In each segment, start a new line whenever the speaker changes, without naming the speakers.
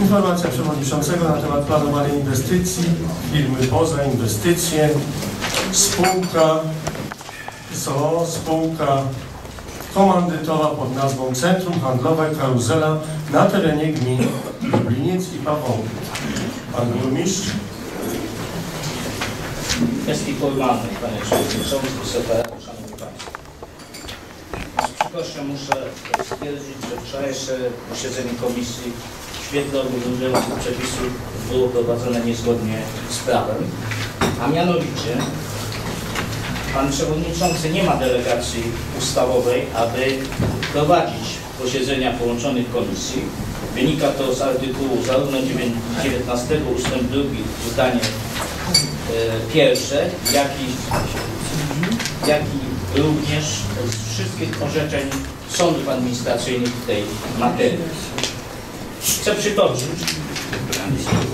Informacja przewodniczącego na temat planowania inwestycji, firmy poza inwestycje, spółka ZOO, spółka komandytowa pod nazwą Centrum Handlowe Karuzela na terenie gmin Lubliniec i Pawołki. Pan burmistrz?
kwestii formalnej, panie przewodniczący, Rado, szanowni państwo. Z przykrością muszę stwierdzić, że wczorajsze posiedzenie komisji świetle obowiązujących przepisów było prowadzone niezgodnie z prawem, a mianowicie pan przewodniczący nie ma delegacji ustawowej, aby prowadzić posiedzenia połączonych komisji. Wynika to z artykułu zarówno 19 ustęp 2 zdanie e, pierwsze, jak i, jak i również z wszystkich orzeczeń sądów administracyjnych w tej materii. Chcę przytoczyć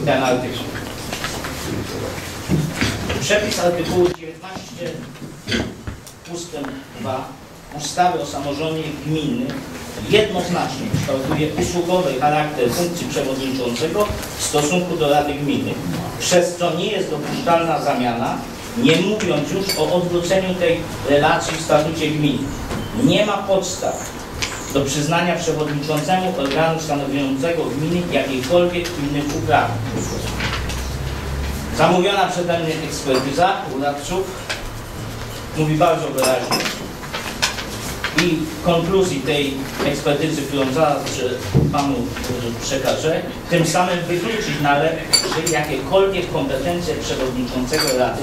ten artykuł. Przepis artykułu 19 ustęp 2 ustawy o samorządzie gminnym jednoznacznie kształtuje usługowy charakter funkcji przewodniczącego w stosunku do Rady Gminy, przez co nie jest dopuszczalna zamiana, nie mówiąc już o odwróceniu tej relacji w statucie gminy. Nie ma podstaw do przyznania przewodniczącemu organu stanowiącego gminy jakiejkolwiek innych uprawnień. Zamówiona przeze mnie ekspertyza uradców mówi bardzo wyraźnie i konkluzji tej ekspertyzy, którą zaraz Panu y, przekażę, tym samym wykluczyć należy jakiekolwiek kompetencje przewodniczącego Rady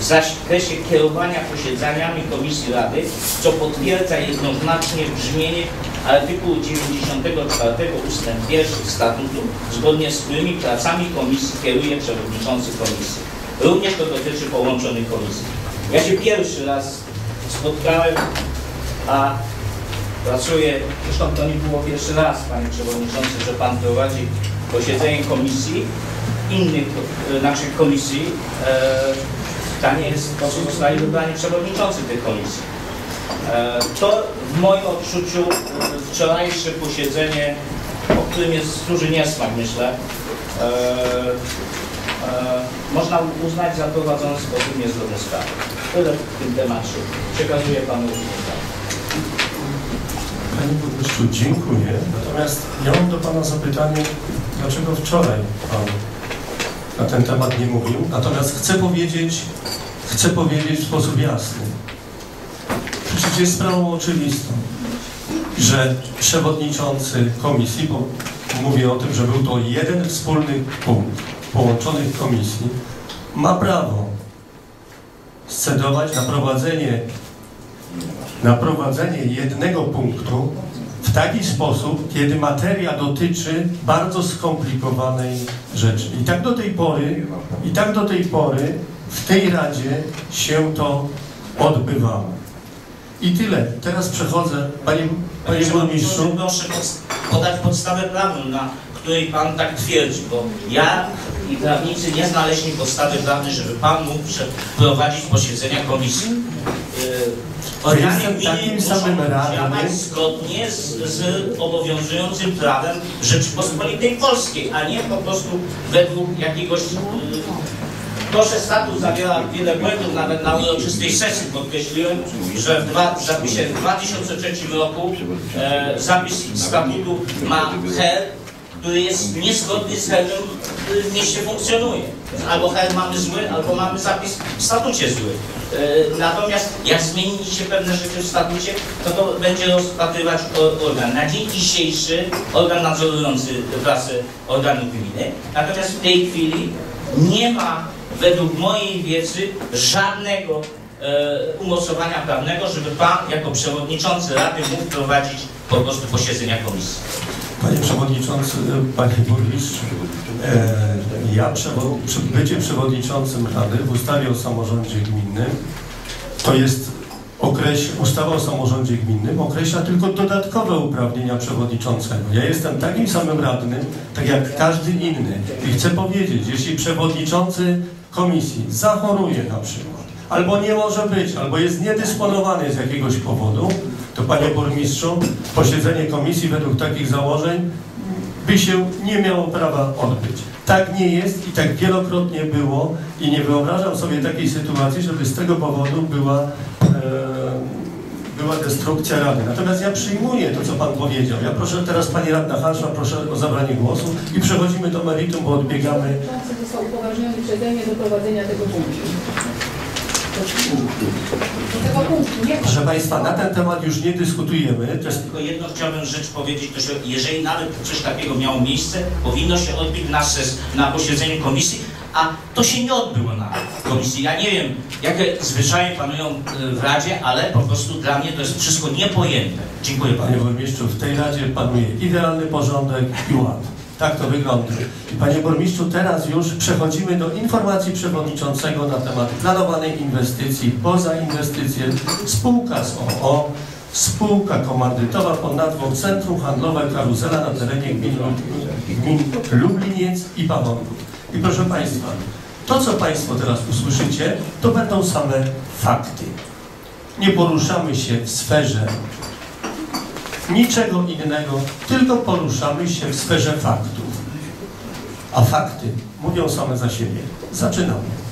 w zakresie kierowania posiedzeniami Komisji Rady, co potwierdza jednoznacznie brzmienie artykułu 94 ust. 1 statutu, zgodnie z którymi pracami Komisji kieruje przewodniczący Komisji. Również to dotyczy połączonych komisji. Ja się pierwszy raz spotkałem, a pracuję, zresztą to nie było pierwszy raz, Panie Przewodniczący, że Pan prowadzi posiedzenie komisji, innych e, naszych komisji. E, Pytanie jest, po co zostali wybrani przewodniczący tych komisji. E, To w moim odczuciu wczorajsze posiedzenie, o którym jest duży niesmak, myślę, można uznać za prowadzony w sposób niezgodny z prawem. Tyle w tym temacie. Przekazuję Panu
burmistrzu, dziękuję. Natomiast ja mam do Pana zapytanie, dlaczego wczoraj Pan na ten temat nie mówił? Natomiast chcę powiedzieć, chcę powiedzieć w sposób jasny. Przecież jest sprawą oczywistą, że przewodniczący komisji, bo mówię o tym, że był to jeden wspólny punkt połączonych komisji, ma prawo scedować na prowadzenie na prowadzenie jednego punktu taki sposób, kiedy materia dotyczy bardzo skomplikowanej rzeczy. I tak do tej pory, i tak do tej pory w tej Radzie się to odbywało. I tyle. Teraz przechodzę, panie, panie burmistrzu.
Proszę pod- podać podstawę prawną, na której Pan tak twierdzi, bo ja i prawnicy nie znaleźli podstawy prawnej, żeby Pan mógł przeprowadzić posiedzenia komisji. Yy, Organy
jestem
gminy
takim samym radnym.
zgodnie z, z obowiązującym prawem Rzeczypospolitej Polskiej, a nie po prostu według jakiegoś yy, Proszę statut zawiera wiele błędów, nawet na uroczystej sesji podkreśliłem, że w, dwa, zapisie w 2003 roku e, zapis statutu ma her, który jest niezgodny z herem, w mieście funkcjonuje. Albo her mamy zły, albo mamy zapis w statucie zły. E, natomiast jak zmieni się pewne rzeczy w statucie, to to będzie rozpatrywać organ. Na dzień dzisiejszy organ nadzorujący pracę organu gminy. Natomiast w tej chwili nie ma według mojej wiedzy żadnego e, umocowania prawnego, żeby Pan jako przewodniczący Rady mógł prowadzić po prostu posiedzenia komisji.
Panie Przewodniczący, Panie Burmistrzu, e, ja bycie przewodniczącym Rady w ustawie o samorządzie gminnym to jest okreś, ustawa o samorządzie gminnym określa tylko dodatkowe uprawnienia przewodniczącego. Ja jestem takim samym radnym, tak jak każdy inny. I chcę powiedzieć, jeśli przewodniczący komisji zachoruje na przykład, albo nie może być, albo jest niedysponowany z jakiegoś powodu, to panie burmistrzu, posiedzenie komisji według takich założeń by się nie miało prawa odbyć. Tak nie jest i tak wielokrotnie było i nie wyobrażam sobie takiej sytuacji, żeby z tego powodu była, e, była destrukcja Rady. Natomiast ja przyjmuję to, co Pan powiedział. Ja proszę teraz Pani Radna Hansza, proszę o zabranie głosu i przechodzimy do meritum, bo odbiegamy.
Przeze mnie do prowadzenia tego punktu. Do tego punktu, nie
Proszę Państwa, na ten temat już nie dyskutujemy. To jest
Tylko jedno chciałbym rzecz powiedzieć, to że jeżeli nawet coś takiego miało miejsce, powinno się odbyć na, ses, na posiedzeniu komisji, a to się nie odbyło na komisji. Ja nie wiem, jakie zwyczaje panują y, w Radzie, ale po prostu dla mnie to jest wszystko niepojęte. Dziękuję
Panie burmistrzu, w tej Radzie panuje idealny porządek i ład. Tak to wygląda. Panie burmistrzu, teraz już przechodzimy do informacji przewodniczącego na temat planowanej inwestycji, poza inwestycje, spółka z OO, spółka komandytowa pod nazwą Centrum Handlowe Karuzela na terenie gmin, gmin Lubliniec i Pawonków. I proszę Państwa, to co Państwo teraz usłyszycie, to będą same fakty. Nie poruszamy się w sferze niczego innego, tylko poruszamy się w sferze faktów. A fakty mówią same za siebie. Zaczynamy.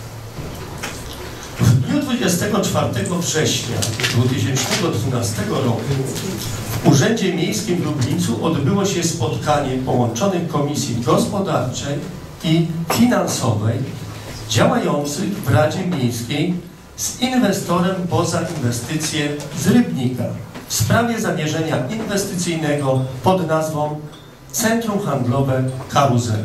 W dniu 24 września 2012 roku w Urzędzie Miejskim w Lublińcu odbyło się spotkanie połączonych Komisji Gospodarczej i Finansowej działających w Radzie Miejskiej z inwestorem poza inwestycje z Rybnika w sprawie zamierzenia inwestycyjnego pod nazwą Centrum Handlowe Karuzel.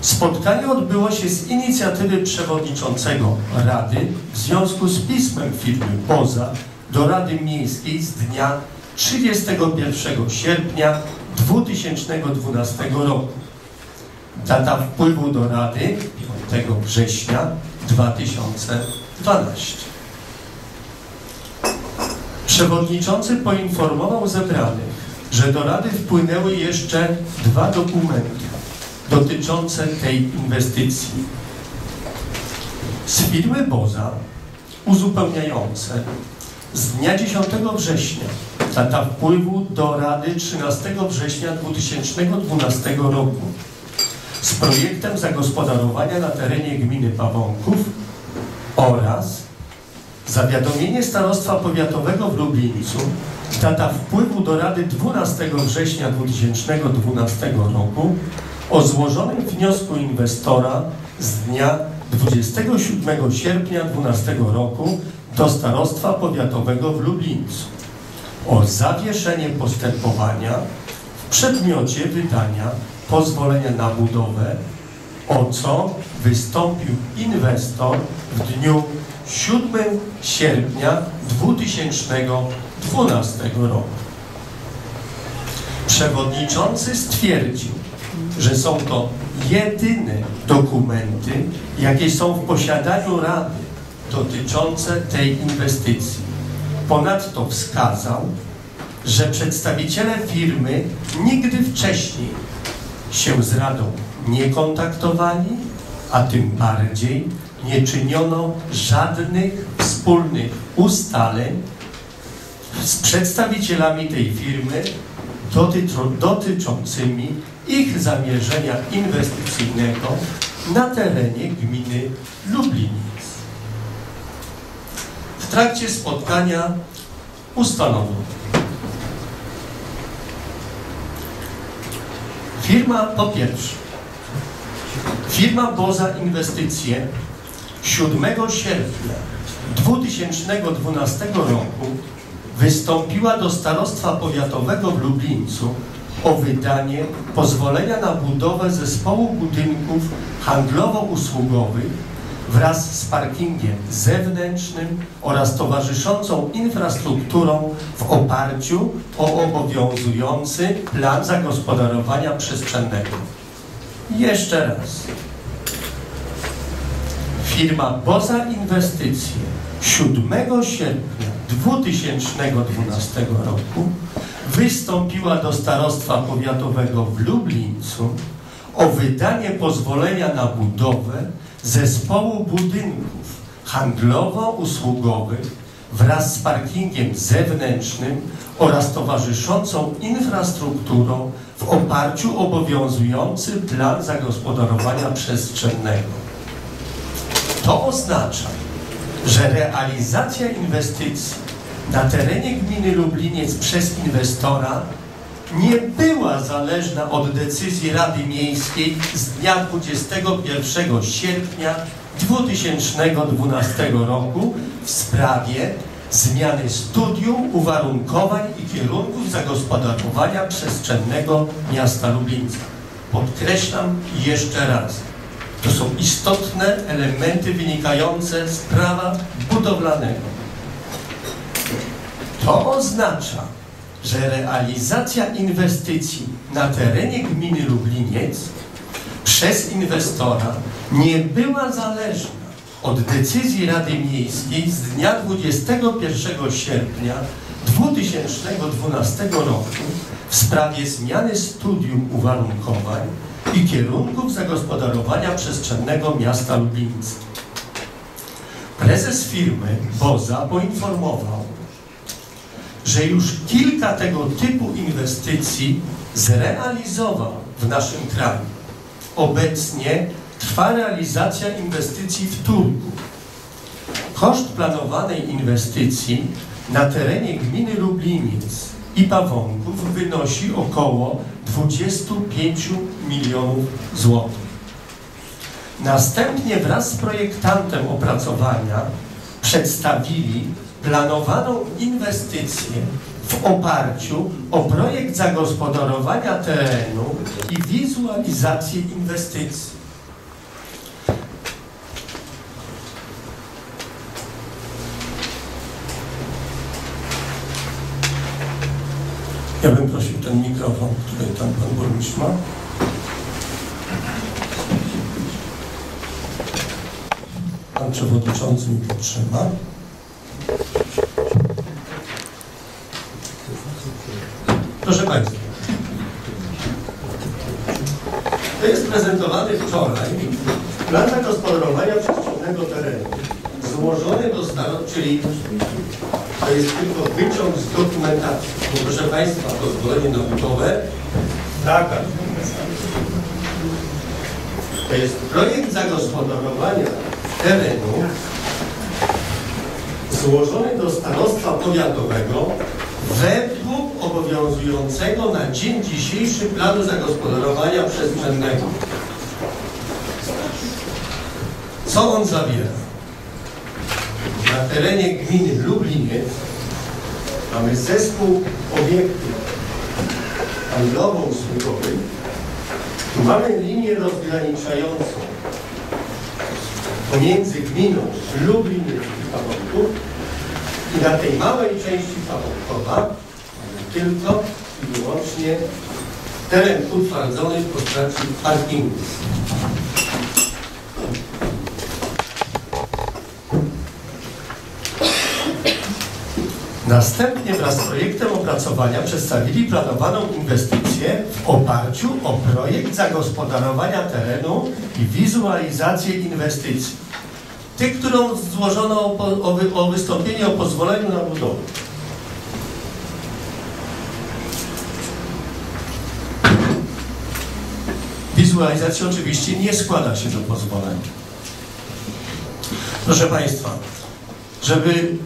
Spotkanie odbyło się z inicjatywy przewodniczącego Rady w związku z pismem firmy POZA do Rady Miejskiej z dnia 31 sierpnia 2012 roku. Data wpływu do Rady 5 września 2012. Przewodniczący poinformował zebranych, że do Rady wpłynęły jeszcze dwa dokumenty dotyczące tej inwestycji. Z firmy Boza uzupełniające z dnia 10 września, data wpływu do Rady 13 września 2012 roku z projektem zagospodarowania na terenie gminy Pawonków oraz Zawiadomienie Starostwa Powiatowego w Lublińcu, data wpływu do Rady 12 września 2012 roku o złożonym wniosku inwestora z dnia 27 sierpnia 2012 roku do Starostwa Powiatowego w Lublińcu o zawieszenie postępowania w przedmiocie wydania pozwolenia na budowę, o co wystąpił inwestor w dniu 7 sierpnia 2012 roku. Przewodniczący stwierdził, że są to jedyne dokumenty, jakie są w posiadaniu Rady dotyczące tej inwestycji. Ponadto wskazał, że przedstawiciele firmy nigdy wcześniej się z Radą nie kontaktowali, a tym bardziej nie czyniono żadnych wspólnych ustaleń z przedstawicielami tej firmy dotyczą, dotyczącymi ich zamierzenia inwestycyjnego na terenie gminy Lubliniec. W trakcie spotkania ustanowiono, firma po pierwsze, firma Boza Inwestycje 7 sierpnia 2012 roku wystąpiła do Starostwa Powiatowego w Lublińcu o wydanie pozwolenia na budowę zespołu budynków handlowo-usługowych wraz z parkingiem zewnętrznym oraz towarzyszącą infrastrukturą w oparciu o obowiązujący plan zagospodarowania przestrzennego. Jeszcze raz. Firma Boza Inwestycje 7 sierpnia 2012 roku wystąpiła do Starostwa Powiatowego w Lublińcu o wydanie pozwolenia na budowę zespołu budynków handlowo-usługowych wraz z parkingiem zewnętrznym oraz towarzyszącą infrastrukturą w oparciu o obowiązujący plan zagospodarowania przestrzennego. To oznacza, że realizacja inwestycji na terenie gminy Lubliniec przez inwestora nie była zależna od decyzji Rady Miejskiej z dnia 21 sierpnia 2012 roku w sprawie zmiany studium uwarunkowań i kierunków zagospodarowania przestrzennego miasta Lublińca. Podkreślam jeszcze raz, to są istotne elementy wynikające z prawa budowlanego. To oznacza, że realizacja inwestycji na terenie gminy Lubliniec przez inwestora nie była zależna od decyzji Rady Miejskiej z dnia 21 sierpnia 2012 roku w sprawie zmiany studium uwarunkowań i kierunków zagospodarowania przestrzennego miasta Lublińca. Prezes firmy Boza poinformował, że już kilka tego typu inwestycji zrealizował w naszym kraju. Obecnie trwa realizacja inwestycji w Turku. Koszt planowanej inwestycji na terenie gminy Lubliniec i Pawonków wynosi około 25 milionów złotych. Następnie wraz z projektantem opracowania przedstawili planowaną inwestycję w oparciu o projekt zagospodarowania terenu i wizualizację inwestycji. Ja bym prosił ten mikrofon, który tam pan burmistrz ma. Pan przewodniczący mi potrzyma. Proszę Państwa, to jest prezentowany wczoraj plan zagospodarowania przestrzennego terenu złożony do stanu, czyli to jest tylko wyciąg z dokumentacji. Bo proszę Państwa, pozwolenie na budowę, taka. To jest projekt zagospodarowania terenu złożony do starostwa powiatowego według obowiązującego na dzień dzisiejszy planu zagospodarowania przestrzennego. Co on zawiera? Na terenie gminy Lubliniec mamy zespół obiektów handlowo-usługowych. Tu mamy linię rozgraniczającą pomiędzy gminą Lubliniec i Pawłowków i na tej małej części Pawłowkowa tylko i wyłącznie teren utwardzony w postaci parkingu. Następnie wraz z projektem opracowania przedstawili planowaną inwestycję w oparciu o projekt zagospodarowania terenu i wizualizację inwestycji. Tych, którą złożono o, o, o wystąpienie o pozwoleniu na budowę. Wizualizacja oczywiście nie składa się do pozwolenia. Proszę Państwa, żeby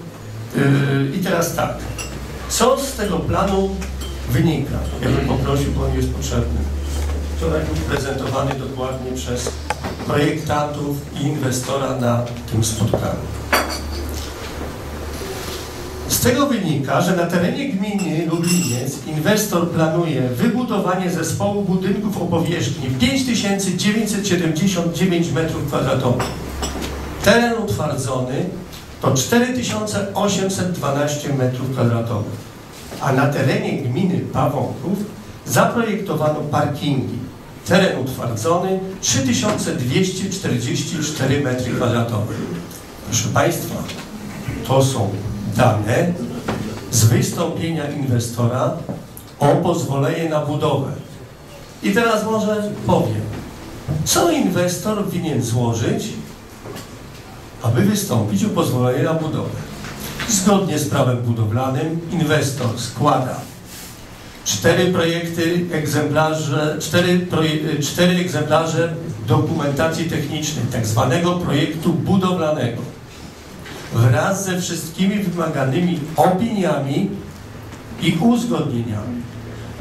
I teraz tak, co z tego planu wynika? Ja bym poprosił, bo on jest potrzebny. Wczoraj był prezentowany dokładnie przez projektantów i inwestora na tym spotkaniu. Z tego wynika, że na terenie gminy Lubliniec inwestor planuje wybudowanie zespołu budynków o powierzchni 5979 m2. Teren utwardzony to 4812 m2, a na terenie gminy Pawąków zaprojektowano parkingi. Teren utwardzony 3244 m2. Proszę Państwa, to są dane z wystąpienia inwestora o pozwolenie na budowę. I teraz może powiem, co inwestor winien złożyć, aby wystąpić o pozwolenie na budowę. Zgodnie z prawem budowlanym inwestor składa cztery projekty, egzemplarze, cztery, proje, cztery egzemplarze dokumentacji technicznej, tak zwanego projektu budowlanego, wraz ze wszystkimi wymaganymi opiniami i uzgodnieniami.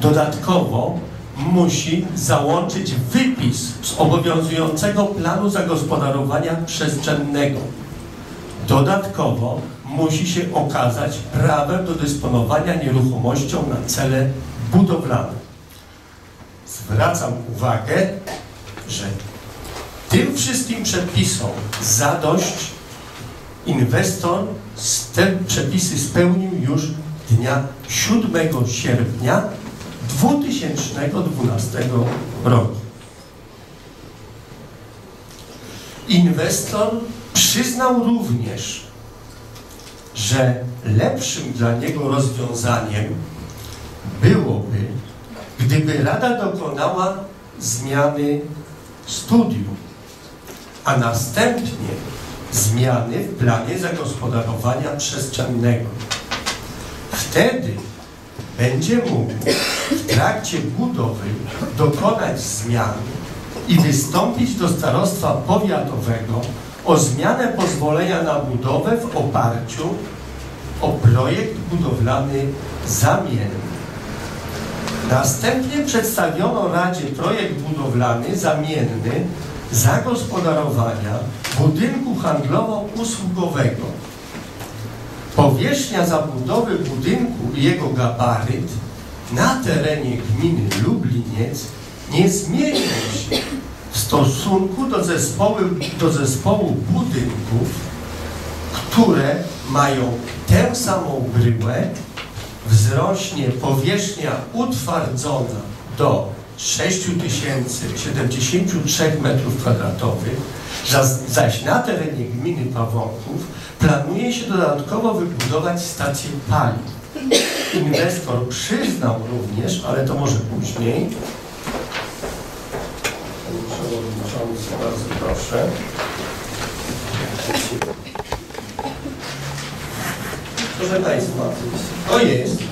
Dodatkowo musi załączyć wypis z obowiązującego planu zagospodarowania przestrzennego. Dodatkowo musi się okazać prawem do dysponowania nieruchomością na cele budowlane. Zwracam uwagę, że tym wszystkim przepisom zadość inwestor te przepisy spełnił już dnia 7 sierpnia 2012 roku. Inwestor przyznał również, że lepszym dla niego rozwiązaniem byłoby, gdyby Rada dokonała zmiany studium, a następnie zmiany w planie zagospodarowania przestrzennego. Wtedy będzie mógł w trakcie budowy dokonać zmian i wystąpić do starostwa powiatowego o zmianę pozwolenia na budowę w oparciu o projekt budowlany zamienny. Następnie przedstawiono Radzie projekt budowlany zamienny zagospodarowania budynku handlowo-usługowego. Powierzchnia zabudowy budynku i jego gabaryt na terenie gminy Lubliniec nie zmienią się w stosunku do zespołu, do zespołu budynków, które mają tę samą bryłę, wzrośnie powierzchnia utwardzona do 6073 m2, zaś na terenie gminy Pawłowków planuje się dodatkowo wybudować stację paliw. Inwestor przyznał również, ale to może później, Przewodniczący, bardzo proszę. Proszę Państwa, to jest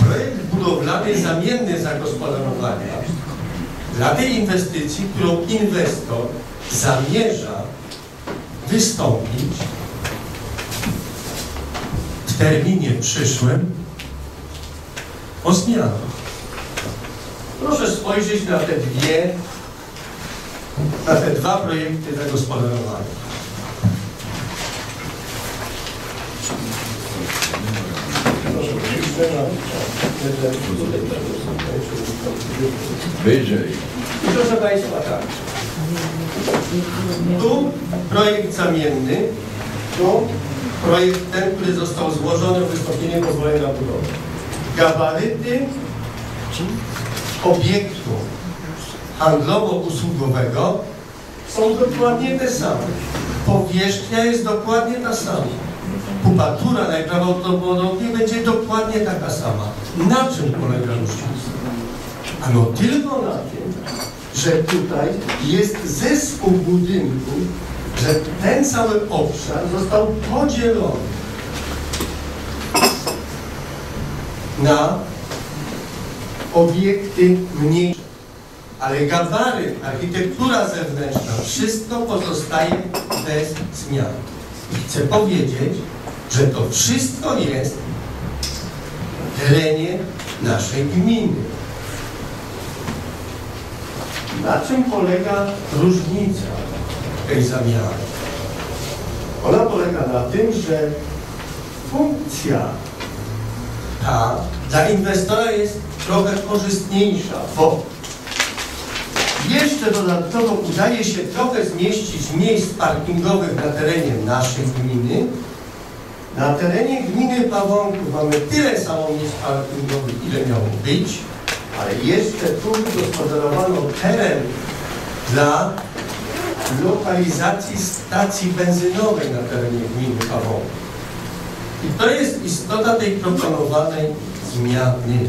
projekt budowlany zamienny zagospodarowania dla tej inwestycji, którą inwestor zamierza wystąpić w terminie przyszłym o zmianę. Proszę spojrzeć na te dwie, na te dwa projekty zagospodarowania. Proszę bliżej
Wyżej.
I proszę Państwa tak. Tu projekt zamienny, tu projekt ten, który został złożony o wystąpienie pozwolenia na budowę. Gabaryty obiektu handlowo-usługowego są dokładnie te same. Powierzchnia jest dokładnie ta sama. Kubatura najprawdopodobniej będzie dokładnie taka sama. Na czym polega różnica? Ano tylko na tym, że tutaj jest zespół budynków, że ten cały obszar został podzielony na obiekty mniejsze. Ale gabaryt, architektura zewnętrzna, wszystko pozostaje bez zmian. I chcę powiedzieć, że to wszystko jest w terenie naszej gminy. Na czym polega różnica tej zamiany? Ona polega na tym, że funkcja ta dla inwestora jest trochę korzystniejsza, bo jeszcze dodatkowo udaje się trochę zmieścić miejsc parkingowych na terenie naszej gminy. Na terenie gminy Pawłonków mamy tyle samo miejsc parkingowych, ile miało być, ale jeszcze tu wygospodarowano teren dla lokalizacji stacji benzynowej na terenie gminy Pawłonków. I to jest istota tej proponowanej zmiany.